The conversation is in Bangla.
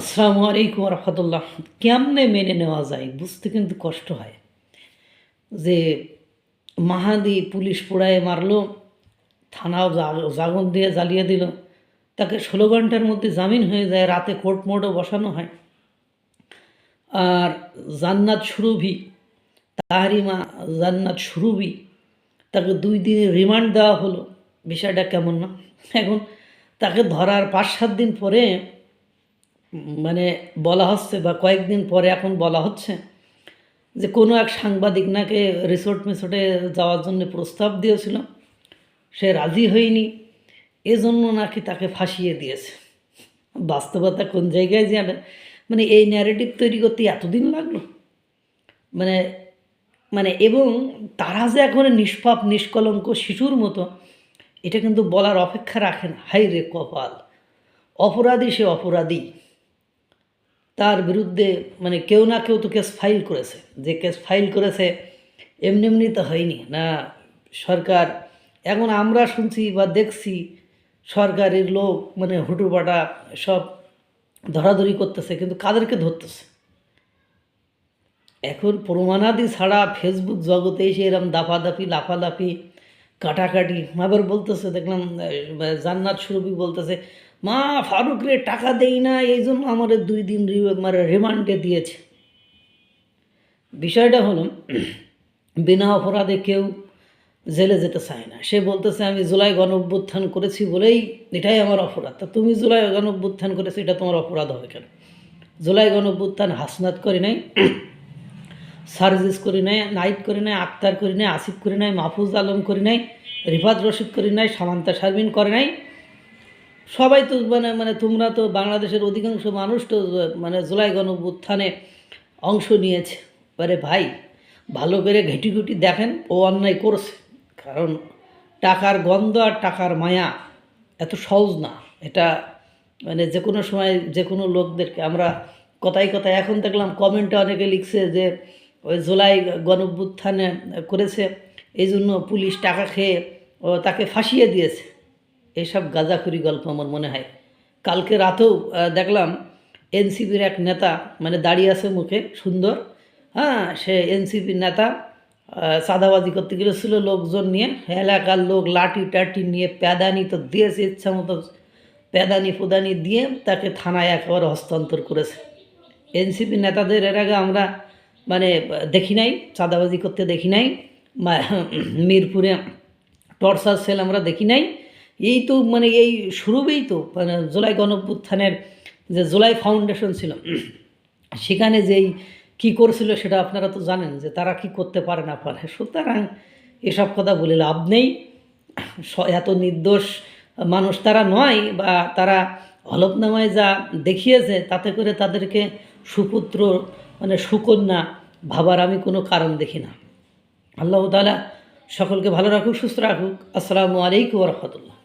আসসালামু আলাইকুম রহমতুল্লাহ কেমনে মেনে নেওয়া যায়? বুঝতে কিন্তু কষ্ট হয়। যে মাহাদি পুলিশ পোড়ায় মারলো, থানাও জাগন দিয়ে জ্বালিয়ে দিল। তাকে ষোলো ঘণ্টার মধ্যে জামিন হয়ে যায়, রাতে কোর্ট মোডও বসানো হয়। আর জান্নাত সুরভি, তাহারিমা জান্নাত সুরভি, তাকে দুই দিনের রিমান্ড দেওয়া হলো। বিষয়টা কেমন না? এখন তাকে ধরার পাঁচ সাত দিন পরে মানে বলা হচ্ছে বা কয়েকদিন পরে এখন বলা হচ্ছে যে কোনো এক সাংবাদিক নাকে রিসোর্ট মিসোর্টে যাওয়ার জন্য প্রস্তাব দিয়েছিল। সে রাজি হয়নি। এজন্য নাকি তাকে ফাঁসিয়ে দিয়েছে। বাস্তবতা কোন জায়গায় যে মানে এই ন্যারেটিভ তৈরি করতে এতদিন লাগল? মানে মানে এবং তারা যে এখন নিষ্পাপ, নিষ্কলঙ্ক শিশুর মতো, এটা কিন্তু বলার অপেক্ষা রাখে না। হাই রে কপাল! অপরাধী সে অপরাধী। তার বিরুদ্ধে মানে কেউ না কেউ তো কেস ফাইল করেছে। যে কেস ফাইল করেছে, এমনি এমনি তো হয়নি। না, সরকার, এখন আমরা শুনছি বা দেখছি, সরকারের লোক মানে হুটুপাটা সব ধরাধরি করতেছে, কিন্তু কাদেরকে ধরতেছে? এখন প্রমাণাদি ছাড়া ফেসবুক জগতে এসে এরম দাপাদাপি, লাফালাফি, কাটাকাটি আবার বলতেছে, দেখলাম জান্নাত সুরভি বলতেছে মা ফারুক রে টাকা দেই না, এই জন্য আমার দুই দিন মানে রিমান্ডে দিয়েছে। বিষয়টা হলো, বিনা অপরাধে কেউ জেলে যেতে চায় না। সে বলতেছে, আমি জুলাই গণ অভ্যুত্থান করেছি বলেই এটাই আমার অপরাধ। তা তুমি জুলাই গণ অভ্যুত্থান করেছ, এটা তোমার অপরাধ হবে কেন? জুলাই গণ অভ্যুত্থান হাসনাত করে নাই, সার্জিস করি নাই নাইট করি নাই, আক্তার করি নাই, আসিফ করি নাই, মাহফুজ আলম করি নাই, রিফাত রশিদ করি নাই, সামান্তা শারমিন করে নাই সবাই তো মানে মানে তোমরা তো বাংলাদেশের অধিকাংশ মানুষ তো মানে জুলাই গণ অংশ নিয়েছে। আরে ভাই, ভালো করে ঘেটি ঘুটি দেখেন ও অন্যায় করছে। কারণ টাকার গন্ধ আর টাকার মায়া এত সহজ না। এটা মানে যে কোনো সময় যে কোনো লোকদেরকে আমরা কথায় কথায় এখন দেখলাম কমেন্টে অনেকে লিখছে যে, ওই জুলাই গণভ্যুত্থানে করেছে এই জন্য পুলিশ টাকা খেয়ে ও তাকে ফাঁসিয়ে দিয়েছে। এইসব গাঁজাখুরি গল্প আমার মনে হয়। কালকে রাতেও দেখলাম এনসিপির এক নেতা মানে দাঁড়িয়ে আছে মুখে, সুন্দর হ্যাঁ সে এনসিপির নেতা চাঁদাবাজি করতে গিয়েছিল লোকজন নিয়ে, এলাকার লোক লাঠি টাটি নিয়ে প্যাদানি তো দিয়েছে ইচ্ছা মতো, প্যাদানি ফুদানি দিয়ে তাকে থানায় একেবারে হস্তান্তর করেছে। এনসিপি নেতাদের এর আগে আমরা মানে দেখি নাই, চাঁদাবাজি করতে দেখি নাই মিরপুরে টর্চার সেল আমরা দেখি নাই এই তো মানে এই শুরুবেই তো মানে জুলাই গণপুত্থানের যে জুলাই ফাউন্ডেশন ছিল, সেখানে যেই কি করছিল সেটা আপনারা তো জানেন যে তারা কি করতে পারে না পারে। সুতরাং এসব কথা বলে লাভ নেই। এত নির্দোষ মানুষ তারা নয় বা তারা হলফনামায় যা দেখিয়েছে তাতে করে তাদেরকে সুপুত্র মানে সুকন্যা ভাবার আমি কোনো কারণ দেখি না। আল্লাহ তালা সকলকে ভালো রাখুক, সুস্থ রাখুক। আসসালামু আলাইকুম রহমতুল্লাহ।